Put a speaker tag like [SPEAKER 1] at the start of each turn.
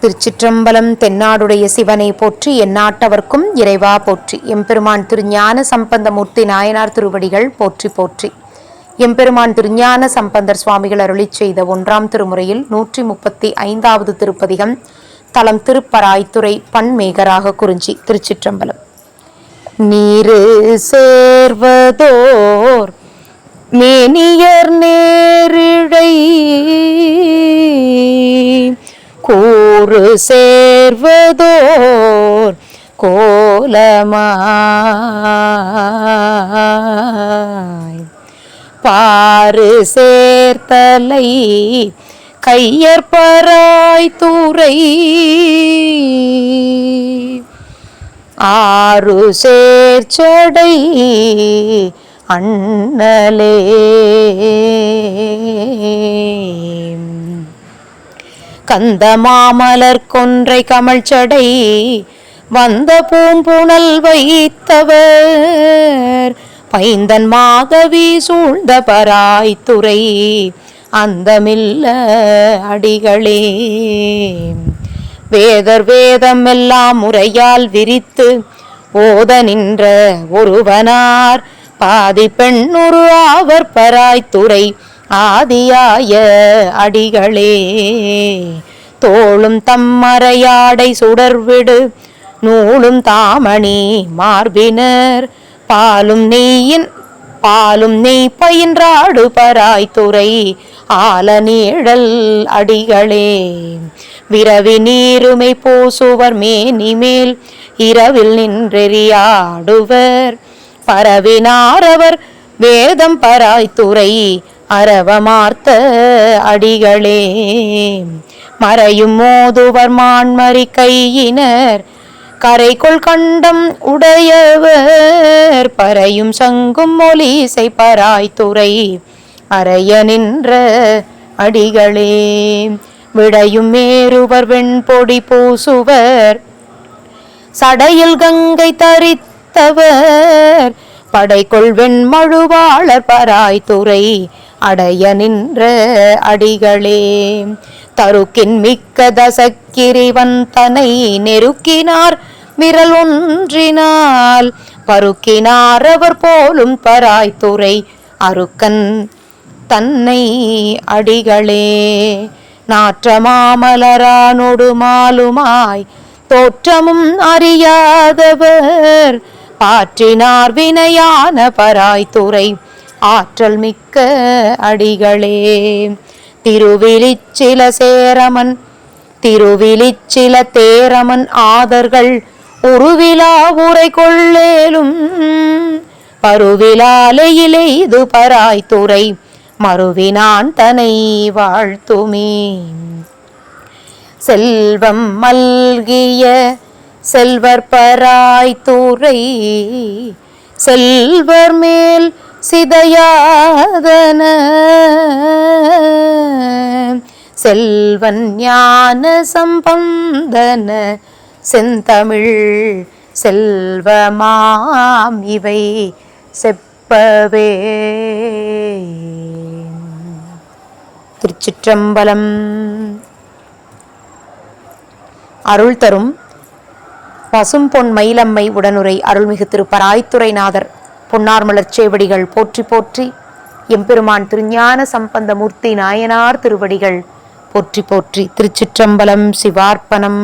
[SPEAKER 1] திருச்சிற்றம்பலம் தென்னாடுடைய சிவனை போற்றி எந்நாட்டவர்க்கும் இறைவா போற்றி. எம்பெருமான் திருஞான சம்பந்தமூர்த்தி நாயனார் திருவடிகள் போற்றி போற்றி. எம்பெருமான் திருஞான சம்பந்தர் சுவாமிகள் அருளி செய்த ஒன்றாம் திருமுறையில் நூற்றி முப்பத்தி ஐந்தாவது திருப்பதிகம் தலம் திருப்பராய்த்துறை பண்மேகராக குறிஞ்சி திருச்சிற்றம்பலம். நீரு சேர்வதோர் மேனியர் நேரு கூறு சேர்வதோர் கோலமாய். பாரு சேர்த்தலை கையற்பராய் தூரை ஆறு சேர்ச்சடை அண்ணலே. கந்த மாமலர் கொன்றை கமல் சடை வந்த பூம்புணல் வைத்தவர். பைந்தன் மாதவி சூழ்ந்த பராய்த்துறை அந்தமில்ல அடிகளே. வேதர் வேதம் எல்லாம் முறையால் விரித்து ஓத நின்ற ஒருவனார். பாதி பெண்ணுரு ஆவர் பராய்த்துறை ஆதியாய அடிகளே. தோளும் தம்மறையாடை சுடர்விடு. நூலும் தாமணி மார்பினர். பாலும் நெய்யின் பாலும் நெய் பயின்றாடு பராய்த்துறை ஆல நீழல் அடிகளே. விரவி நீருமை பூசுவர் மேனிமேல் இரவில் நின்றெறியாடுவர். பரவினாரவர் வேதம் பராய்த்துறை அரவமார்த்த அடிகளே. மறையும் மோதுவர் மான்மறி கையினர். கரைக்குள் கண்டம் உடையவர் பறையும் சங்கும் மொலிசை பராய்த்துறை. அறைய நின்ற அடிகளே விடையும் மேறுவர் வெண்பொடி பூசுவர். சடையில் கங்கை தரித்தவர் படைக்குள் வெண்மழுவாளர் பராய்த்துறை. அடைய நின்ற அடிகளே தருக்கின் மிக்க தசக்கிரிவன் தனை நெருக்கினார். விரல் ஒன்றினால் பருக்கினார் அவர் போலும் பராய்த்துறை. அருக்கன் தன்னை அடிகளே நாற்றமாமலரானொடு மாலுமாய். தோற்றமும் அறியாதவர் பாற்றினார் வினையான பராய்த்துறை. ஆற்றல் மிக்க அடிகளே திருவிழிச்சில சேரமன் திருவிழிச்சில தேரமன் ஆதர்கள் உருவிலா உரை கொள்ளேலும் பருவிலாலையிலே இது பராய்த்துறை மறுவினான் தனை வாழ்த்துமே. செல்வம் மல்கிய செல்வர் பராய்த்துறை செல்வர் மேல் சிதையாதன. செல்வன் ஞான சம்பந்தன செந்தமிழ் செல்வமாம் இவை செப்பவே. திருச்சிற்றம்பலம். அருள் தரும் பசும்பொன் மயிலம்மை உடனுரை அருள்மிகு திருப்பராய்த்துறைநாதர் பொன்னார் மலர்ச்சேவடிகள் போற்றி போற்றி எம்பெருமான் திருஞான சம்பந்த மூர்த்தி நாயனார் திருவடிகள் போற்றி போற்றி திருச்சிற்றம்பலம் சிவார்ப்பணம்.